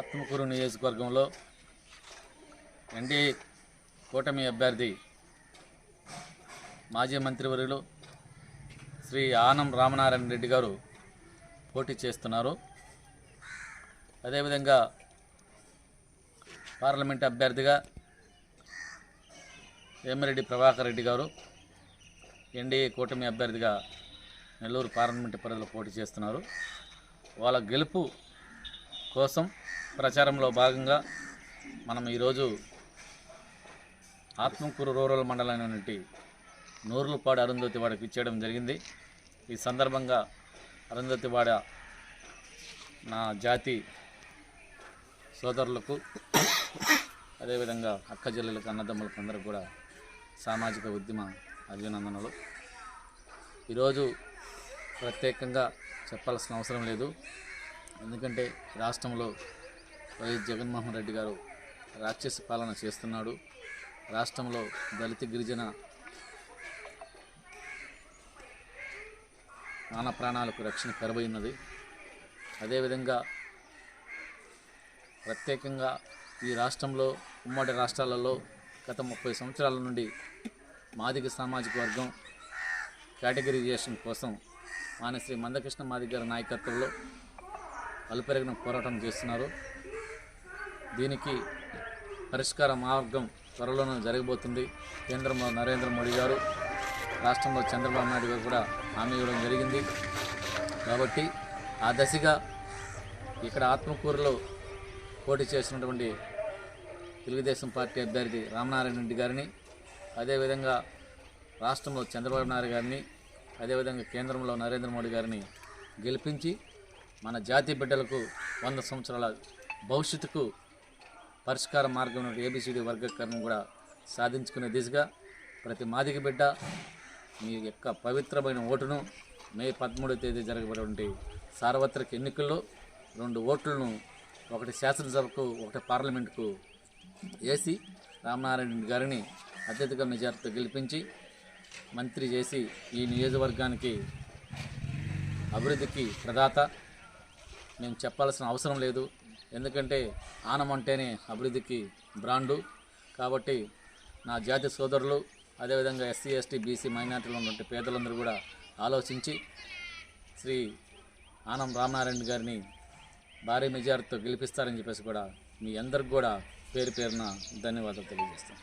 ఆత్మకూరు నియోజకవర్గంలో ఎన్డీ కూటమి అభ్యర్థి మాజీ మంత్రివర్యులు శ్రీ ఆనం రామనారాయణ రెడ్డి గారు పోటీ చేస్తున్నారు. అదేవిధంగా పార్లమెంట్ అభ్యర్థిగా వేమిరెడ్డి ప్రభాకర్ రెడ్డి గారు ఎన్డీఏ కూటమి అభ్యర్థిగా నెల్లూరు పార్లమెంటు పరిధిలో పోటీ చేస్తున్నారు. వాళ్ళ గెలుపు కోసం ప్రచారంలో భాగంగా మనం ఈరోజు ఆత్మకూరు రూరల్ మండలమైనటువంటి నూర్లుపాడు అరుంధతివాడకు ఇచ్చేయడం జరిగింది. ఈ సందర్భంగా అరుంధతివాడ నా జాతి సోదరులకు అదేవిధంగా అక్క అన్నదమ్ములకు అందరికి కూడా సామాజిక ఉద్యమ అభినందనలు. ఈరోజు ప్రత్యేకంగా చెప్పాల్సిన అవసరం లేదు. ఎందుకంటే రాష్ట్రంలో వైఎస్ జగన్మోహన్ రెడ్డి గారు రాక్షస పాలన చేస్తున్నాడు. రాష్ట్రంలో దళిత గిరిజన మాన ప్రాణాలకు రక్షణ కరబోయినది అదేవిధంగా ప్రత్యేకంగా ఈ రాష్ట్రంలో ఉమ్మడి రాష్ట్రాలలో గత ముప్పై సంవత్సరాల నుండి మాదిగ సామాజిక వర్గం కేటగిరైజేషన్ కోసం మానశ్రీ మందకృష్ణ మాదిగ గారి నాయకత్వంలో అలుపెరగిన పోరాటం చేస్తున్నారు. దీనికి పరిష్కార మార్గం త్వరలోనే జరగబోతుంది. కేంద్రంలో నరేంద్ర మోడీ గారు రాష్ట్రంలో చంద్రబాబు నాయుడు గారు కూడా హామీ ఇవ్వడం జరిగింది. కాబట్టి ఆ దశగా ఇక్కడ ఆత్మకూరులో పోటీ చేసినటువంటి తెలుగుదేశం పార్టీ అభ్యర్థి రామనారాయణ రెడ్డి గారిని అదేవిధంగా రాష్ట్రంలో చంద్రబాబు నాయుడు గారిని అదేవిధంగా కేంద్రంలో నరేంద్ర మోడీ గారిని గెలిపించి మన జాతి బిడ్డలకు వంద సంవత్సరాల భవిష్యత్తుకు పరిష్కార మార్గం ఏబిసిడి వర్గీకరణ కూడా సాధించుకునే దిశగా ప్రతి మాదిక బిడ్డ మీ యొక్క పవిత్రమైన ఓటును మే పదమూడవ తేదీ జరగబడేటువంటి సార్వత్రిక ఎన్నికల్లో రెండు ఓట్లను ఒకటి శాసనసభకు ఒకటి పార్లమెంటుకు వేసి రామనారాయణ గారిని అత్యధిక మెజార్టీతో గెలిపించి మంత్రి చేసి ఈ నియోజకవర్గానికి అభివృద్ధికి ప్రదాత మేము చెప్పాల్సిన అవసరం లేదు. ఎందుకంటే ఆనం అంటేనే అభివృద్ధికి బ్రాండు. కాబట్టి నా జాతి సోదరులు అదేవిధంగా ఎస్సీ ఎస్టీ బీసీ మైనార్టీలు ఉన్నటువంటి పేదలందరూ కూడా ఆలోచించి శ్రీ ఆనం రామనారాయణ గారిని భారీ మెజార్టీతో గెలిపిస్తారని చెప్పేసి కూడా మీ అందరికి కూడా పేరు పేరున ధన్యవాదాలు తెలియజేస్తాను.